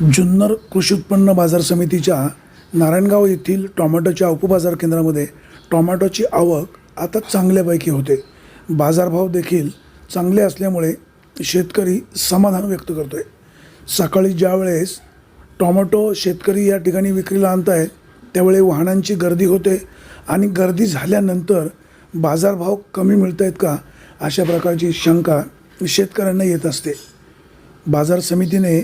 जुन्नर कृषी उत्पन्न बाजार समितीच्या नारायणगाव येथील टोमॅटोच्या उपबाजार केंद्रामध्ये टोमॅटोची आवक आता चांगल्यापैकी होते. बाजारभाव देखील चांगले असल्यामुळे शेतकरी समाधान व्यक्त करतो आहे सकाळी ज्या वेळेस टोमॅटो शेतकरी या ठिकाणी विक्रीला आणत आहेत त्यावेळी वाहनांची गर्दी होते आणि गर्दी झाल्यानंतर बाजारभाव कमी मिळत आहेत का अशा प्रकारची शंका शेतकऱ्यांना येत असते. बाजार समितीने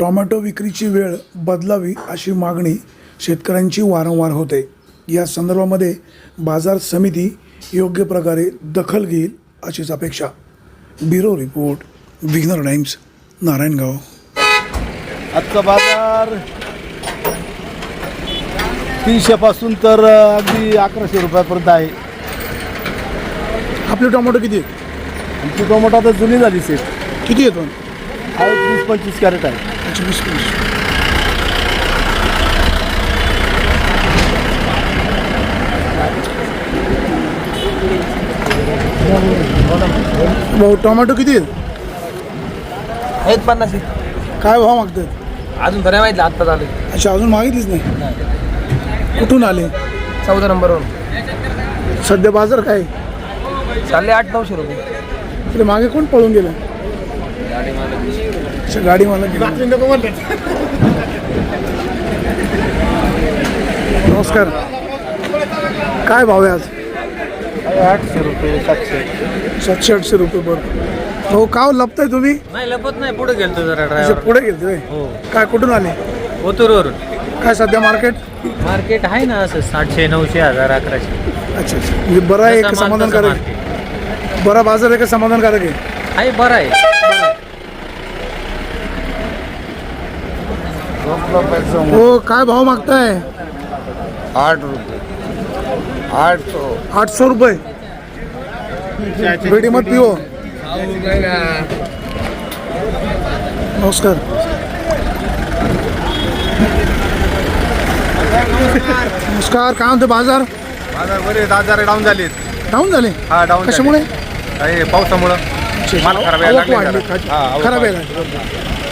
टोमॅटो विक्रीची वेळ बदलावी अशी मागणी शेतकऱ्यांची वारंवार होते. या संदर्भामध्ये बाजार समिती योग्य प्रकारे दखल घेईल अशीच अपेक्षा. ब्युरो रिपोर्ट विघ्नर टाइम्स नारायणगाव. आजचा बाजार तीनशे पासून तर अगदी अकराशे रुपयापर्यंत आहे. आपले टोमॅटो किती आमची टोमॅटो आता जुनी झाली सेट किती येतो आहे वीस पंचवीस कॅरेट आहे. वीस वीस. भाऊ टोमॅटो किती आहेत? आहेत पन्नास काय भाव मागतात अजून तर नाही माहिती आत्ता झालं. अच्छा अजून मागितलीच नाही? कुठून आले? चौदा नंबरवर सध्या बाजार काय? चालले आठ नऊशे रुपये. इकडे मागे कोण पळून गेलं? अच्छा गाडी मला नमस्कार. काय भाव आहे आज? आठशे रुपये सातशे. सातशे आठशे रुपये बरं. हो का लपताय तुम्ही? नाही लपत नाही पुढे गेलतो जरा अच्छा पुढे गेलतोय काय कुठून आले? ओतूरवरून काय सध्या मार्केट मार्केट आहे ना असं सातशे नऊशे हजार अकराशे. अच्छा अच्छा. म्हणजे बरं आहे का समाधानकारक? बरा बाजार आहे का समाधानकारक आहे? आहे बरं आहे. हो काय भाव मागताय? आठ रुपये. आठ सौ. आठशे रुपये. बेडी मत पिओ. नमस्कार. नमस्कार काय म्हणतो बाजार? बाजार बरे बाजार डाऊन झालेत. डाऊन झाले? हा डाऊन कशामुळे? आहे पावसामुळं. माल खराब. हा, खराब वाढली.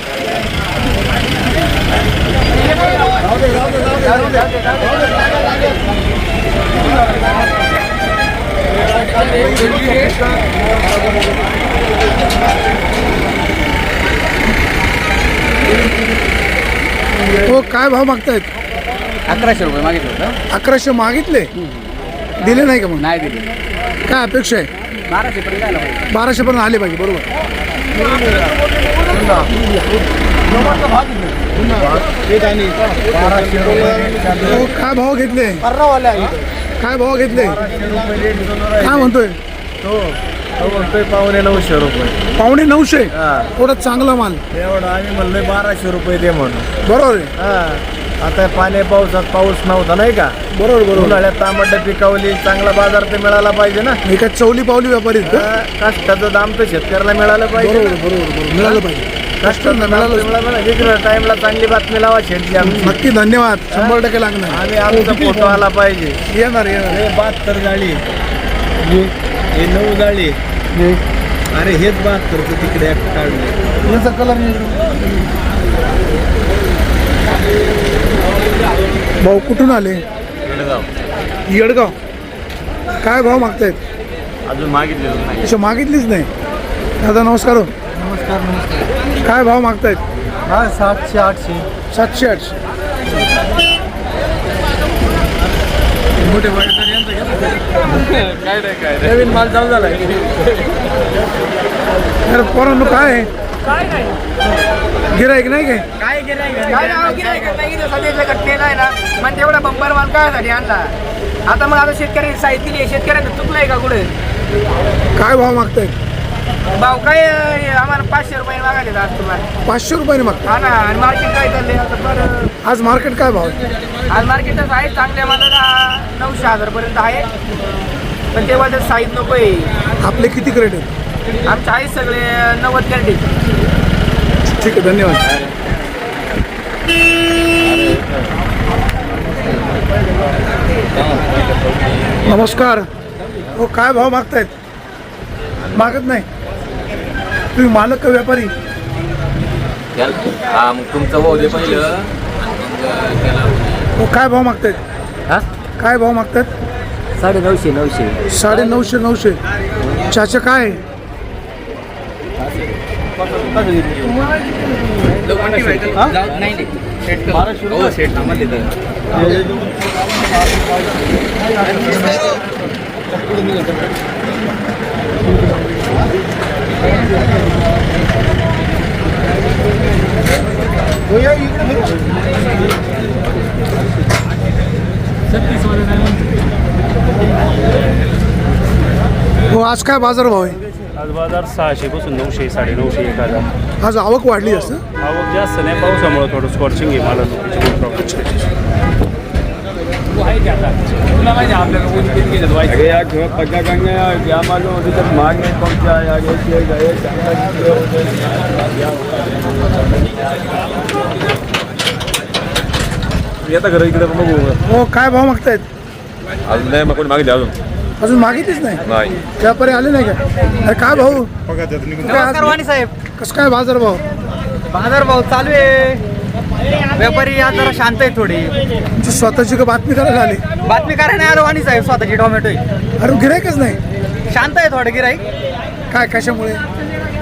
हो काय भाव मागतायत? अकराशे रुपये मागितलं होतं. अकराशे मागितले? दिले नाही का मग? नाही दिले. काय अपेक्षा आहे? बाराशे पर्यंत जायला पाहिजे. बाराशे पर्यंत आले पाहिजे बरोबर. काय भाव घेतले? काय भाव घेतले? काय म्हणतोय? तो तो पावणे नऊशे रुपये. पावणे नऊशे? हा. थोडा चांगला माल. एवढं आम्ही म्हणलोय बाराशे रुपये दे म्हणून. बरोबर आहे. आता पाणी पावसात पाऊस नव्हता नाही का? बरोबर बरोबर. उन्हाळ्यात तांबट पिकवली चांगला बाजार तर मिळाला पाहिजे ना. मी काय चवली पावली व्यापारी कष्टाचं दाम तर शेतकऱ्याला मिळालं पाहिजे. बरोबर बरोबर. मिळालं पाहिजे. दाम मिळालं टाइमला चांगली बातमी लावा शेतची आमची. नक्की धन्यवाद. शंभर टक्के लागणार. आम्ही आमचा फोटो आला पाहिजे. येणार येणार. हे बहात्तर जाळी हे नऊ जाळी अरे हेच बहात्तरचं तिकडे एक काढलं. याचा कलर भाऊ कुठून आले? येडगाव. काय भाव मागतायत? अजून मागितले मागितलीच नाही. दादा नमस्कार हो. नमस्कार नमस्कार. काय भाव मागतायत? हा सातशे आठशे. सातशे आठशे. मोठे काय नाही काय नवीन माल चालू झाला अरे पोरांनो काय आहे? गिरायक नाही काय? काय आहे ना. मग तेवढा बंपर माल कायसाठी आणला? आता मग आता शेतकरी साहित्य शेतकऱ्यांना चुकलंय का कुठे? काय भाव मागतायत? भाव काय आम्हाला पाचशे रुपये मागायचे आज तुम्हाला. पाचशे रुपयाने मागताय हा ना आणि मार्केट काय चाललंय? आता बरं. आज मार्केट काय भाव आहे? आज मार्केटच आहे चांगल्या मालाला नऊशे हजारपर्यंत आहे. पण तेव्हा तर साईज नको आहे. आपले किती क्रेट आहेत? आमचे आहे सगळे नव्वद कॅरेट ठीक आहे धन्यवाद. नमस्कार. हो काय भाव मागतायत? मागत नाही? तुम्ही मालक का व्यापारी? हा मग तुमचं भाऊ दे पहिलं. आणि मग त्याला हो काय भाव मागतायत हा? काय भाव मागतायत साडे नऊशे नऊशे. साडे नऊशे नऊशे. चाचा काय आहे? हो? सेट. हो आज काय बाजार भाव आहे? आज बाजार सहाशे पासून नऊशे साडे नऊशे एक हजार. आज आवक वाढली जास्त? आवक जास्त नाही पावसामुळे थोडं स्कॉर्चिंग आहे मला अरे यार थोड़ा पता करने यार? क्या मालूम अभी तक मार नहीं पहुंचा यार ये किए गए येता घरी इकडे बघू हो काय भाव मागतायत? अजून नाही मग कोणी मागितले अजून? अजून मागितलीच नाही? नाही. व्यापारी आले नाही का अरे काय भाऊ? साहेब. कसं काय बाजार भाव? बाजार भाव चालू आहे. व्यापारी आज जरा शांत आहे थोडी. तुमची स्वतःची का बातमी करायला आली? बातमी करायला नाही आलो वाणी साहेब स्वतःची टोमॅटो आहे. अरे गिरायकच नाही. शांत आहे थोडं गिराईक. काय कशामुळे?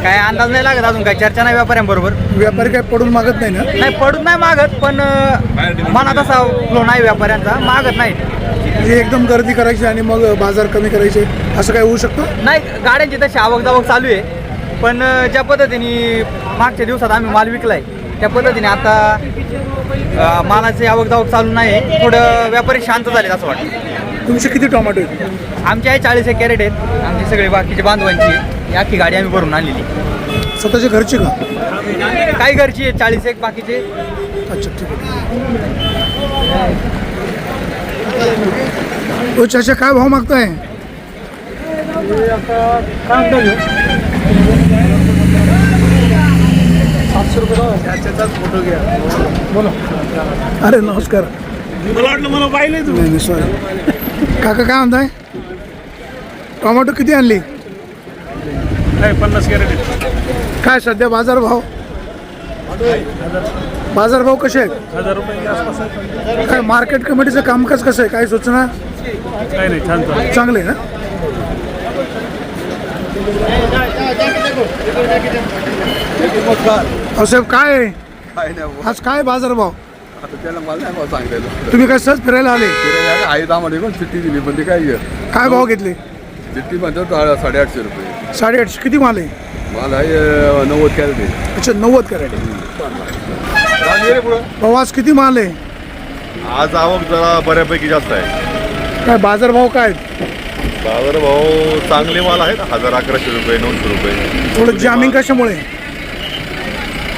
काय अंदाज नाही लागत अजून काय चर्चा नाही व्यापाऱ्यांबरोबर. व्यापारी काय पडून मागत नाही ना? नाही पडून नाही मागत पण अं, मनात असा फ्लो नाही व्यापाऱ्यांचा मागत नाही. म्हणजे एकदम गर्दी करायची आणि मग बाजार कमी करायचे असं काय होऊ शकतं? नाही गाड्यांची तशी आवक जावक चालू आहे. पण अं, ज्या पद्धतीने मागच्या दिवसात आम्ही माल विकलाय त्या पद्धतीने आता मालाची आवक जावक चालू नाही थोडं व्यापारी शांत झाले असं वाटतं. तुमचे किती टोमॅटो आहेत? आमचे आहे चाळीस एक कॅरेट आहेत. आमचे सगळे बाकीचे बांधवांची ही अख्खी गाडी आम्ही भरून आणलेली. स्वतःच्या घरचे का? काही घरची आहे चाळीस एक बाकीचे. अच्छा ठीक आहे. हो काय भाव मागताय? अरे नमस्कार. मला वाटलं मला पाहिलंय नाही नाही सॉरी काका काय म्हणताय? टोमॅटो किती आणली? नाही पन्नास कॅरेट काय सध्या बाजार भाव? बाजार भाव कसे आहेत? हजार रुपये आसपास. काय मार्केट कमिटीचं कामकाज कसं आहे? काय सूचना? नाही छान चांगले ना? साहेब काय आहे? काय नाही आज काय बाजार भाव? आता त्याला मला नाही येतं तुम्ही काय सहज फिरायला आले? आहेत आम्हाला पण चिठ्ठी दिली पण ते काय काय भाव घेतले? चिठ्ठी म्हणतो सा- साडेआठशे रुपये. साडेआठशे. किती माल आहे? मला आहे अं, नव्वद कॅरेट आहे. अच्छा नव्वद कॅरेट भाऊ आज किती माल आहे? आज आवक जरा बऱ्यापैकी जास्त आहे. काय बाजार भाव काय आहेत? बाजार भाव चांगले माल आहेत. हजार अकराशे रुपये नऊशे रुपये. थोडं जामिंग कशामुळे?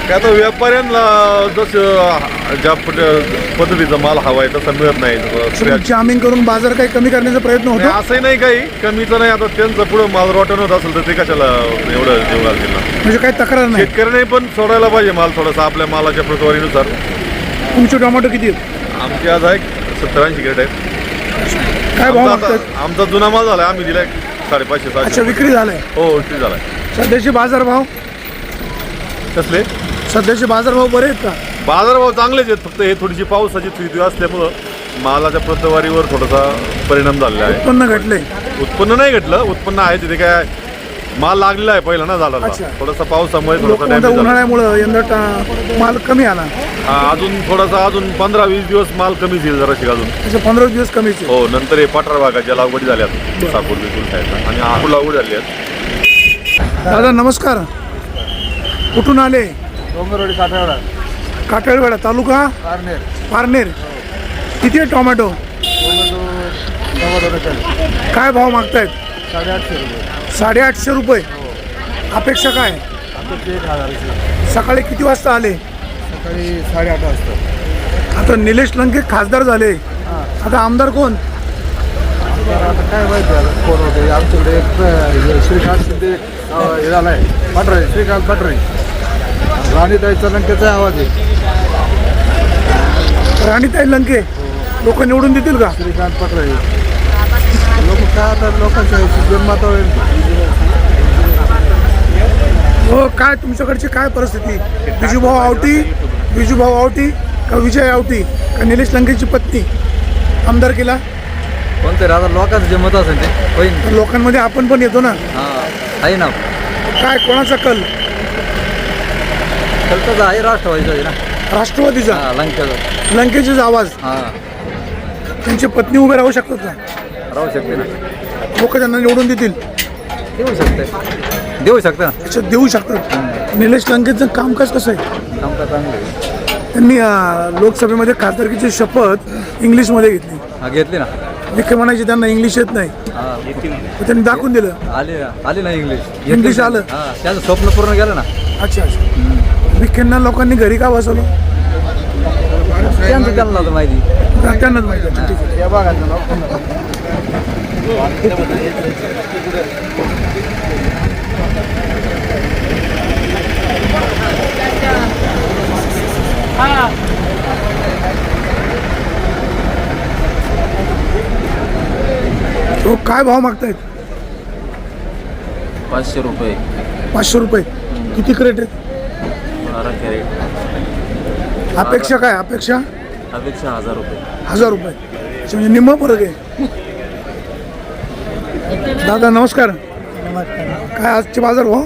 काय आता व्यापाऱ्यांना जसं ज्या पट- पद्धतीचा माल हवा आहे तसा मिळत नाही. जामिंग करून बाजार काही कमी करण्याचा प्रयत्न नाही, होतो असंही नाही काही. कमीचं नाही. आता त्यांचं पुढं माल रॉटन होत असेल तर ते कशाला एवढं देऊ घालतील ना? म्हणजे काही तक्रार नाही? शेतकऱ्याने पण सोडायला पाहिजे माल थोडासा आपल्या मालाच्या प्रतवारीनुसार तुमचे टोमॅटो किती आहेत? आमची आज आहे सत्तर ऐंशी क्रेट आहेत. काय भाव आमचा मागतात आता- आमचा जुना माल झाला आम्ही दिलाय साडेपाचशे अच्छा विक्री झालाय? हो विक्री झालाय. सध्याचे बाजार भाव? कसले? सध्याचे बाजार भाव बरे आहेत का? बाजारभाव चांगलेच आहेत फक्त हे थोडीशी पावसाची स्थिती असल्यामुळं मालाच्या प्रतवारीवर थोडासा परिणाम झालेला आहे. उत्पन्न घटले उत्पन्न नाही घेतलं उत्पन्न आहे तिथे काय माल लागलेला आहे पहिला ना झाडाला. अच्छा. थोडासा पावसामुळे थोडासा डॅमेज झाला. उन्हाळ्यामुळं यंदा टा- माल कमी आला. हा, अजून थोडासा अजून पंधरा वीस दिवस माल कमीच येईल जराशी अजून. त्याचे पंधरा दिवस कमीच आहे हो नंतर हे पठार भागाच्या लागवडी झाल्यात साकूर बिकूर साईडला आणि आकूर लागवड झाली आहेत. दादा नमस्कार. कुठून आले? डोंगरवाडी साठवडा काटळवेडा तालुका? कारनेर पारनेर. किती आहे टोमॅटो? काय भाव मागतायत? साडेआठशे रुपये. साडेआठशे रुपये. अपेक्षा काय? आता एक हजाराची. सकाळी किती वाजता आले? सकाळी साडेआठ वाजता. आता निलेश लंके खासदार झाले. आता आमदार कोण? तर आता काय माहिती आता कोण होते? आमच्याकडे एक अं, श्रीकांत शिंदे अं, हे झालाय पटरे श्रीकांत पटरे. राणीताईचा लंकेचा आवाज आहे. राणीताई लंके. लोक निवडून देतील का? श्रीकांत पटरे. लोक काय आता लोकांच्या जन्मात हो काय तुमच्याकडची काय परिस्थिती? बिजूभाऊ आवटी बिजूभाऊ आवटी का विजय आवटी का निलेश लंकेची पत्नी? आमदार केला? कोणतरी आता लोकांचं जे मत असेल ते. होईल लोकांमध्ये आपण पण येतो ना? हा आहे ना. काय कोणाचा कल? कल्पना आहे राष्ट्रवादीचं आहे ना. राष्ट्रवादीचा? हा लंकेचं. लंकेचेच आवाज. हा. त्यांची पत्नी उभे राहू शकतात का? राहू शकते ना. लोक त्यांना निवडून देतील. देऊ शकते. देऊ शकते. त्याच्यात देऊ शकतात. निलेश लंकेचं कामकाज कसं आहे? काम काय चांगलं आहे. त्यांनी लोकसभेमध्ये खासदारकीची शपथ इंग्लिशमध्ये घेतली. हा घेतली ना. विखे म्हणायचे त्यांना इंग्लिश येत नाही. हा तर त्यांनी दाखवून दिलं. आली ना आली ना इंग्लिश. इंग्लिश आलं? हा त्याचं स्वप्न पूर्ण केलं ना. अच्छा अच्छा. विखेंना लोकांनी घरी का बसवलं? त्यांचं त्यांना नव्हतं माहिती. त्यांनाच माहिती. आहे. ठीक आहे. तो काय भाव मागतायत? पाचशे रुपये. पाचशे रुपये. किती क्रेट आहेत? बारा कॅरेट. अपेक्षा काय? अपेक्षा? अपेक्षा हजार रुपये. हजार रुपये. अच्छा, म्हणजे निम्म फरक आहे. दादा नमस्कार. काय आजचे बाज़ार भाव?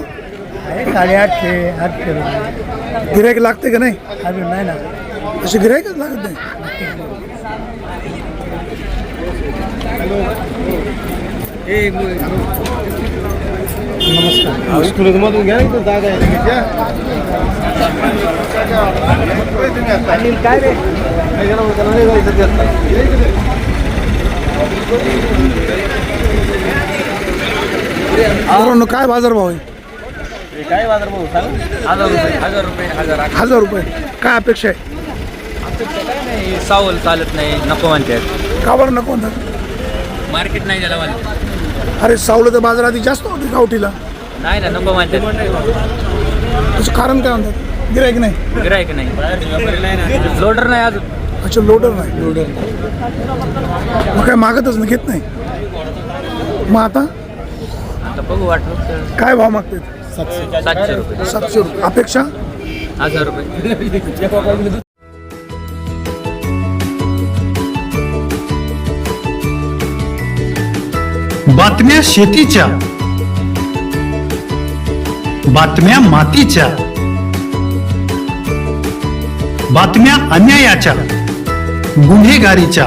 साडेआठशे आठशे रुपये. गिरायक लागते का नाही? अजून नाही ना असे गिरायकच लागत नाही? मित्रांनो काय बाजार भाव आहे? काय बाजार भाऊ हजार रुपये हजार रुपये हजार हजार रुपये. काय अपेक्षा आहे? सावल चालत नाही नको म्हणतात का बरं नको म्हणतात? मार्केट नाही त्याला म्हणतात अरे सावलं तर बाजार आधी जास्त होती गावठीला. नाही ना नको म्हणतात त्याचं कारण काय म्हणतात? गिरायक नाही. गिरायक नाही. लोडर नाही अजून. अच्छा लोडर नाही. लोडर मग काय मागतच नाही घेत नाही. मग आता? आता बघू वाटलं तर. काय भाव मागतात सातशे रुपये. सातशे रुपये. अपेक्षा? हजार रुपये. बातम्या शेतीच्या. बातम्या मातीच्या. बातम्या अन्यायाच्या. गुन्हेगारीच्या.